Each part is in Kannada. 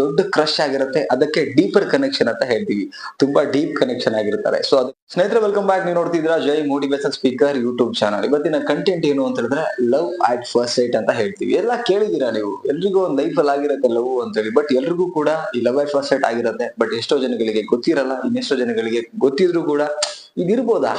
ದೊಡ್ಡ ಕ್ರಶ್ ಆಗಿರುತ್ತೆ. ಅದಕ್ಕೆ ಡೀಪರ್ ಕನೆಕ್ಷನ್ ಅಂತ ಹೇಳ್ತೀವಿ. ತುಂಬಾ ಡೀಪ್ ಕನೆಕ್ಷನ್ ಆಗಿರ್ತಾರೆ ಸೊ ಅದು ಸ್ನೇಹಿತರೆ ವೆಲ್ಕಮ್ ಬ್ಯಾಕ್ ನೀವು ನೋಡ್ತಿದ್ರ Jai motivation speaker YouTube channel ಇವತ್ತಿನ ಕಂಟೆಂಟ್ ಏನು ಅಂತ ಹೇಳಿದ್ರೆ ಲವ್ ಆಟ್ ಫಸ್ಟ್ ಸೈಟ್ ಅಂತ ಹೇಳ್ತೀವಿ. ಎಲ್ಲ ಕೇಳಿದೀರಾ ನೀವು? ಎಲ್ರಿಗೂ ಒಂದು ಲೈಫ್ ಅಲ್ಲಿ ಆಗಿರುತ್ತೆ ಲವ್ ಅಂತೇಳಿ ಬಟ್ ಎಲ್ರಿಗೂ ಕೂಡ ಈ ಲವ್ ಆಟ್ ಫಸ್ಟ್ ಸೈಟ್ ಆಗಿರುತ್ತೆ. ಬಟ್ ಎಷ್ಟೋ ಜನಗಳಿಗೆ ಗೊತ್ತಿರಲ್ಲ. ಇನ್ನೆಷ್ಟೋ ಜನಗಳಿಗೆ ಗೊತ್ತಿದ್ರು ಕೂಡ ಇದಿರ್ಬೋದಾ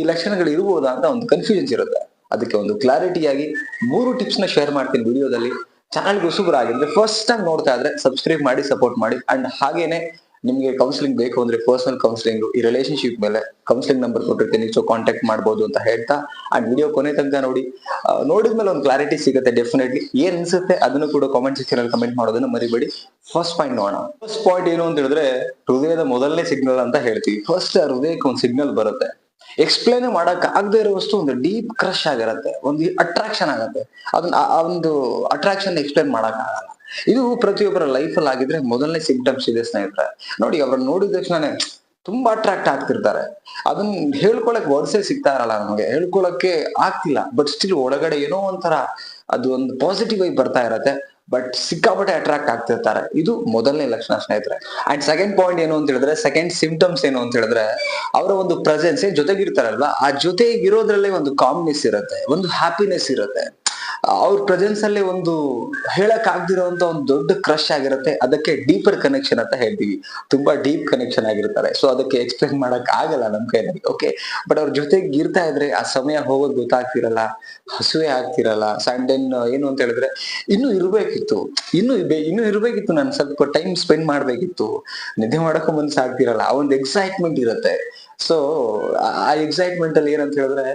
ಈ ಲಕ್ಷಣಗಳು ಇರ್ಬೋದಾ ಅಂತ ಒಂದು ಕನ್ಫ್ಯೂಷನ್ಸ್ ಇರುತ್ತೆ. ಅದಕ್ಕೆ ಒಂದು ಕ್ಲಾರಿಟಿಯಾಗಿ ಮೂರು ಟಿಪ್ಸ್ನ ಶೇರ್ ಮಾಡ್ತೀನಿ ವಿಡಿಯೋದಲ್ಲಿ ಚಾನಲ್ಗೆ ಆಗಿದ್ರೆ ಫಸ್ಟ್ ಟೈಮ್ ನೋಡ್ತಾ ಇದ್ರೆ ಸಬ್ಸ್ಕ್ರೈಬ್ ಮಾಡಿ ಸಪೋರ್ಟ್ ಮಾಡಿ ಅಂಡ್ ಹಾಗೇನೆ ನಿಮ್ಗೆ ಕೌನ್ಸಿಲಿಂಗ್ ಬೇಕು ಅಂದ್ರೆ ಪರ್ಸನಲ್ ಕೌನ್ಸಿಲಿಂಗ್ ಈ ರಿಲೇಶನ್ಶಿಪ್ ಮೇಲೆ ಕೌನ್ಸಿಲಿಂಗ್ ನಂಬರ್ ಕೊಟ್ಟಿರ್ತೀನಿ. ಸೊ ಕಾಂಟ್ಯಾಕ್ಟ್ ಮಾಡ್ಬೋದು ಅಂತ ಹೇಳ್ತಾ ಅಂಡ್ ವಿಡಿಯೋ ಕೊನೆ ತನಕ ನೋಡಿ. ನೋಡಿದ ನೋಡಿದ್ಮೇಲೆ ಒಂದು ಕ್ಲಾರಿಟಿ ಸಿಗುತ್ತೆ ಡೆಫಿನೆಟ್ಲಿ ಏನ್ ಅನ್ಸುತ್ತೆ ಅದನ್ನು ಕೂಡ ಕಾಮೆಂಟ್ ಸೆಕ್ಷನ್ ಅಲ್ಲಿ ಕಮೆಂಟ್ ಮಾಡೋದನ್ನ ಮರಿಬೇಡಿ. ಫಸ್ಟ್ ಪಾಯಿಂಟ್ ನೋಡೋಣ. ಫಸ್ಟ್ ಪಾಯಿಂಟ್ ಏನು ಅಂತ ಹೇಳಿದ್ರೆ ಹೃದಯದ ಮೊದಲನೇ ಸಿಗ್ನಲ್ ಅಂತ ಹೇಳ್ತೀವಿ. ಫಸ್ಟ್ ಹೃದಯಕ್ಕೆ ಒಂದು ಸಿಗ್ನಲ್ ಬರುತ್ತೆ. ಎಕ್ಸ್ಪ್ಲೇನ್ ಮಾಡಕ್ ಆಗದೆ ಇರೋ ವಸ್ತು ಒಂದು ಡೀಪ್ ಕ್ರಶ್ ಆಗಿರುತ್ತೆ, ಒಂದು ಅಟ್ರಾಕ್ಷನ್ ಆಗತ್ತೆ. ಅದನ್ನ ಆ- ಒಂದು ಅಟ್ರಾಕ್ಷನ್ ಎಕ್ಸ್ಪ್ಲೇನ್ ಮಾಡಕ್ ಆಗಲ್ಲ. ಇದು ಪ್ರತಿಯೊಬ್ಬರ ಲೈಫ್ ಅಲ್ಲಿ ಆಗಿದ್ರೆ ಮೊದಲನೇ ಸಿಂಪ್ಟಮ್ಸ್ ಇದೆ ಸ್ನೇಹಿತರೆ. ನೋಡಿ, ಅವ್ರನ್ನ ನೋಡಿದ ತಕ್ಷಣನೇ ತುಂಬಾ ಅಟ್ರಾಕ್ಟ್ ಆಗ್ತಿರ್ತಾರೆ. ಅದನ್ನ ಹೇಳ್ಕೊಳಕ್ ವರ್ಡ್ಸೇ ಸಿಗ್ತಾ ಇರಲ್ಲ ನಮಗೆ. ಹೇಳ್ಕೊಳಕ್ಕೆ ಆಗ್ತಿಲ್ಲ. ಬಟ್ ಸ್ಟಿಲ್ ಒಳಗಡೆ ಏನೋ ಒಂಥರ ಅದು ಒಂದು ಪಾಸಿಟಿವ್ ಆಗಿ ಬರ್ತಾ ಇರತ್ತೆ. ಬಟ್ ಸಿಕ್ಕಾಪಟ್ಟೆ ಅಟ್ರಾಕ್ಟ್ ಆಗ್ತಿರ್ತಾರೆ. ಇದು ಮೊದಲನೇ ಲಕ್ಷಣ ಸ್ನೇಹಿತರೆ. ಅಂಡ್ ಸೆಕೆಂಡ್ ಪಾಯಿಂಟ್ ಏನು ಅಂತ ಹೇಳಿದ್ರೆ ಸೆಕೆಂಡ್ ಸಿಂಪ್ಟಮ್ಸ್ ಏನು ಅಂತ ಹೇಳಿದ್ರೆ, ಅವರ ಒಂದು ಪ್ರೆಸೆನ್ಸ್ ಜೊತೆಗಿರ್ತಾರಲ್ವಾ? ಆ ಜೊತೆಗಿರೋದ್ರಲ್ಲೇ ಒಂದು ಕಾಮ್ನೆಸ್ ಇರುತ್ತೆ, ಒಂದು ಹ್ಯಾಪಿನೆಸ್ ಇರುತ್ತೆ. ಅವ್ರ ಪ್ರೆಸೆನ್ಸ್ ಅಲ್ಲಿ ಒಂದು ಹೇಳಕ್ ಆಗ್ದಿರೋಂತ ಒಂದು ದೊಡ್ಡ ಕ್ರಶ್ ಆಗಿರುತ್ತೆ. ಅದಕ್ಕೆ ಡೀಪರ್ ಕನೆಕ್ಷನ್ ಅಂತ ಹೇಳ್ತೀವಿ. ತುಂಬಾ ಡೀಪ್ ಕನೆಕ್ಷನ್ ಆಗಿರ್ತಾರೆ. ಸೊ ಅದಕ್ಕೆ ಎಕ್ಸ್ಪ್ಲೇನ್ ಮಾಡಕ್ ಆಗಲ್ಲ ನಮ್ ಕೈನಲ್ಲಿ ಓಕೆ ಬಟ್ ಅವ್ರ ಜೊತೆಗೆ ಇರ್ತಾ ಇದ್ರೆ ಆ ಸಮಯ ಹೋಗೋದು ಗೊತ್ತಾಗ್ತಿರಲ್ಲ, ಹಸುವೆ ಆಗ್ತಿರಲ್ಲ ಸಂಡೆನ್ ಏನು ಅಂತ ಹೇಳಿದ್ರೆ ಇನ್ನು ಇರ್ಬೇಕಿತ್ತು. ಇನ್ನು ಇನ್ನು ಇರ್ಬೇಕಿತ್ತು. ನಾನು ಸ್ವಲ್ಪ ಟೈಮ್ ಸ್ಪೆಂಡ್ ಮಾಡ್ಬೇಕಿತ್ತು. ನಿದ್ದೆ ಮಾಡಕ್ಕೂ ಮನ್ಸಾಗ್ತಿರಲ್ಲ. ಆ ಒಂದು ಎಕ್ಸೈಟ್ಮೆಂಟ್ ಇರುತ್ತೆ. ಸೊ ಆ ಎಕ್ಸೈಟ್ಮೆಂಟ್ ಅಲ್ಲಿ ಏನಂತ ಹೇಳಿದ್ರೆ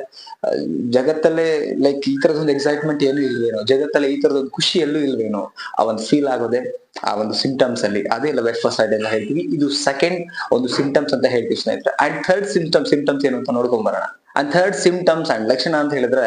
ಜಗತ್ತಲ್ಲೇ ಲೈಕ್ ಈ ತರದೊಂದು ಎಕ್ಸೈಟ್ಮೆಂಟ್ ಏನು ಇಲ್ವೇನೋ, ಜಗತ್ತಲ್ಲೇ ಈ ತರದೊಂದು ಖುಷಿ ಎಲ್ಲೂ ಇಲ್ವೇನೋ, ಆ ಒಂದು ಫೀಲ್ ಆಗೋದೆ, ಆ ಒಂದು ಸಿಂಟಮ್ಸ್ ಅಲ್ಲಿ. ಅದೇ ವೆಸ್ಟ್ ಫಸ್ಟ್ ಸೈಡ್ ಎಲ್ಲ ಹೇಳ್ತೀವಿ ಇದು ಸೆಕೆಂಡ್ ಒಂದು ಸಿಂಟಮ್ಸ್ ಅಂತ ಹೇಳ್ತೀವಿ ಸ್ನೇಹಿತರೆ. ಅಂಡ್ ಥರ್ಡ್ ಸಿಂಪ್ಟಮ್ ಸಿಂಟಮ್ಸ್ ಏನು ಅಂತ ನೋಡ್ಕೊಂಡ್ ಬರೋಣ. ಅಂಡ್ ಥರ್ಡ್ ಸಿಂಪ್ಟಮ್ಸ್ ಅಂಡ್ ಲಕ್ಷಣ ಅಂತ ಹೇಳಿದ್ರೆ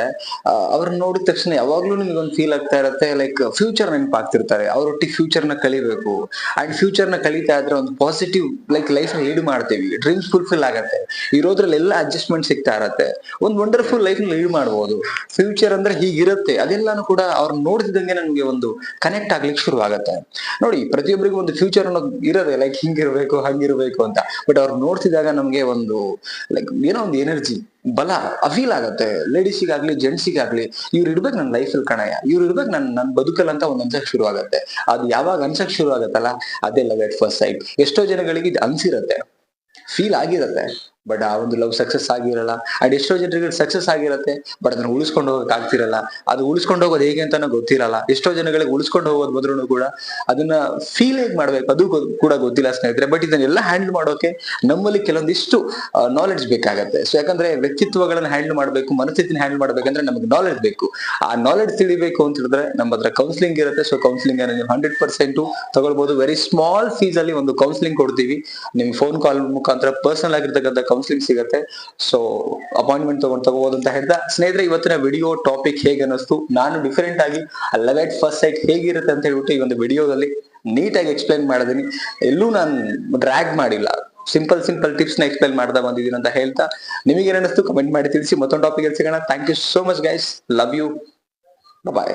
ಅವ್ರನ್ನ ನೋಡಿದ ತಕ್ಷಣ ಯಾವಾಗ್ಲೂ ನಿಮ್ಗೆ ಒಂದು ಫೀಲ್ ಆಗ್ತಾ ಇರುತ್ತೆ ಲೈಕ್ ಫ್ಯೂಚರ್ ನೆನಪಾಗ್ತಿರ್ತಾರೆ. ಅವ್ರೊಟ್ಟಿಗೆ ಫ್ಯೂಚರ್ನ ಕಲಿಬೇಕು. ಅಂಡ್ ಫ್ಯೂಚರ್ನ ಕಲಿತಾ ಇದ್ರೆ ಒಂದು ಪಾಸಿಟಿವ್ ಲೈಕ್ ಲೈಫ್ನ ಲೀಡ್ ಮಾಡ್ತೀವಿ. ಡ್ರೀಮ್ಸ್ ಫುಲ್ಫಿಲ್ ಆಗತ್ತೆ. ಇರೋದ್ರಲ್ಲಿ ಎಲ್ಲ ಅಡ್ಜಸ್ಟ್ಮೆಂಟ್ ಸಿಗ್ತಾ ಇರತ್ತೆ. ಒಂದು ವಂಡರ್ಫುಲ್ ಲೈಫ್ನ ಲೀಡ್ ಮಾಡ್ಬೋದು. ಫ್ಯೂಚರ್ ಅಂದ್ರೆ ಹೀಗಿರುತ್ತೆ. ಅದೆಲ್ಲಾನು ಕೂಡ ಅವ್ರನ್ನ ನೋಡ್ತಿದ್ದಂಗೆ ನಮ್ಗೆ ಒಂದು ಕನೆಕ್ಟ್ ಆಗ್ಲಿಕ್ಕೆ ಶುರು ಆಗತ್ತೆ ನೋಡಿ, ಪ್ರತಿಯೊಬ್ಬರಿಗೂ ಒಂದು ಫ್ಯೂಚರ್ ಅನ್ನೋದು ಇರೋದೆ ಲೈಕ್ ಹಿಂಗಿರ್ಬೇಕು, ಹಂಗಿರ್ಬೇಕು ಅಂತ. ಬಟ್ ಅವ್ರು ನೋಡ್ತಿದ್ದಾಗ ನಮ್ಗೆ ಒಂದು ಲೈಕ್ ಏನೋ ಒಂದು ಎನರ್ಜಿ ಬಲ ಅಫೀಲ್ ಆಗತ್ತೆ ಲೇಡೀಸಿಗಾಗ್ಲಿ ಜೆಂಟ್ಸಿಗಾಗ್ಲಿ ಇವ್ರು ಇರ್ಬೇಕು ನನ್ನ ಲೈಫಲ್ಲಿ ಕಣಯ್ಯ. ಇವ್ರು ಇರ್ಬೇಕು ನನ್ನ ನನ್ನ ಬದುಕಲ್ಲ ಅಂತ ಒಂದ್ ಅನ್ಸಕ್ ಶುರು ಆಗತ್ತೆ. ಅದು ಯಾವಾಗ ಅನ್ಸಕ್ ಶುರು ಆಗತ್ತಲ್ಲ ಅದೇ ಲವ್ ಎಟ್ ಫಸ್ಟ್ ಸೈಟ್ ಎಷ್ಟೋ ಜನಗಳಿಗೆ ಇದು ಅನ್ಸಿರತ್ತೆ. ಫೀಲ್ ಆಗಿರತ್ತೆ. ಬಟ್ ಆ ಒಂದು ಲವ್ ಸಕ್ಸಸ್ ಆಗಿರಲ್ಲ. ಅಂಡ್ ಎಷ್ಟೋ ಜನರಿಗೆ ಸಕ್ಸಸ್ ಆಗಿರತ್ತೆ ಬಟ್ ಅದನ್ನ ಉಳಿಸ್ಕೊಂಡು ಹೋಗಕ್ ಆಗ್ತಿರಲ್ಲ. ಅದು ಉಳಿಸ್ಕೊಂಡು ಹೋಗೋದು ಹೇಗೆ ಅಂತ ಗೊತ್ತಿರಲ್ಲ. ಎಷ್ಟೋ ಜನಗಳಿಗೆ ಉಳಿಸ್ಕೊಂಡು ಹೋಗೋದು ಬದ್ರೂ ಕೂಡ ಅದನ್ನ ಫೀಲ್ ಹೇಗೆ ಮಾಡ್ಬೇಕು ಅದು ಕೂಡ ಗೊತ್ತಿಲ್ಲ ಸ್ನೇಹಿತರೆ. ಬಟ್ ಇದನ್ನೆಲ್ಲ ಹ್ಯಾಂಡಲ್ ಮಾಡೋಕೆ ನಮ್ಮಲ್ಲಿ ಕೆಲವೊಂದಿಷ್ಟು ನಾಲೆಡ್ಜ್ ಬೇಕಾಗತ್ತೆ. ಸೊ ಯಾಕಂದ್ರೆ ವ್ಯಕ್ತಿತ್ವಗಳನ್ನ ಹ್ಯಾಂಡಲ್ ಮಾಡ್ಬೇಕು, ಮನಸ್ಥಿತಿನ ಹ್ಯಾಂಡಲ್ ಮಾಡ್ಬೇಕಂದ್ರೆ ನಮಗೆ ನಾಲೆಡ್ಜ್ ಬೇಕು. ಆ ನಾಲೆಡ್ಜ್ ತಿಳಿಬೇಕು ಅಂತ ಹೇಳಿದ್ರೆ ನಮ್ಮ ಹತ್ರ ಕೌನ್ಸಿಲಿಂಗ್ ಇರುತ್ತೆ. ಸೊ ಕೌನ್ಸಿಲಿಂಗ್ ಅನ್ನ ನೀವು ಹಂಡ್ರೆಡ್ ಪರ್ಸೆಂಟ್ ತಗೊಳ್ಬಹುದು ವೆರಿ ಸ್ಮಾಲ್ ಫೀಸ್ ಅಲ್ಲಿ ಒಂದು ಕೌನ್ಸಿಲಿಂಗ್ ಕೊಡ್ತೀವಿ. ನಿಮ್ಗೆ ಫೋನ್ ಕಾಲ್ ಮುಖಾಂತರ ಪರ್ಸನಲ್ ಆಗಿರ್ತಕ್ಕಂಥ ಕೌನ್ಸಿಲಿಂಗ್ ಸಿಗುತ್ತೆ. ಸೊ ಅಪಾಯಿಂಟ್ಮೆಂಟ್ ತಗೊಂಡ್ ತಗೋಬಹುದು ಅಂತ ಹೇಳ್ತಾ ಸ್ನೇಹಿತರೆ, ಇವತ್ತಿನ ವಿಡಿಯೋ ಟಾಪಿಕ್ ಹೇಗೆ ಅನ್ನಿಸ್ತು? ನಾನು ಡಿಫರೆಂಟ್ ಆಗಿ ಲೆವೆಟ್ ಫಸ್ಟ್ ಸೈಟ್ ಹೇಗಿರುತ್ತೆ ಅಂತ ಹೇಳ್ಬಿಟ್ಟು ಈ ಒಂದು ವಿಡಿಯೋದಲ್ಲಿ ನೀಟಾಗಿ ಎಕ್ಸ್ಪ್ಲೈನ್ ಮಾಡಿದೀನಿ. ಎಲ್ಲೂ ನಾನು ಡ್ರ್ಯಾಗ್ ಮಾಡಿಲ್ಲ. ಸಿಂಪಲ್ ಸಿಂಪಲ್ ಟಿಪ್ಸ್ನ ಎಕ್ಸ್ಪ್ಲೈನ್ ಮಾಡ್ತಾ ಬಂದಿದ್ದೀನಿ ಅಂತ ಹೇಳ್ತಾ. ನಿಮಗೆ ಏನಿಸ್ತು ಕಮೆಂಟ್ ಮಾಡಿ ತಿಳಿಸಿ. ಮತ್ತೊಂದು ಟಾಪಿಕ್ ಸಿಗೋಣ. Thank you so much guys love you bye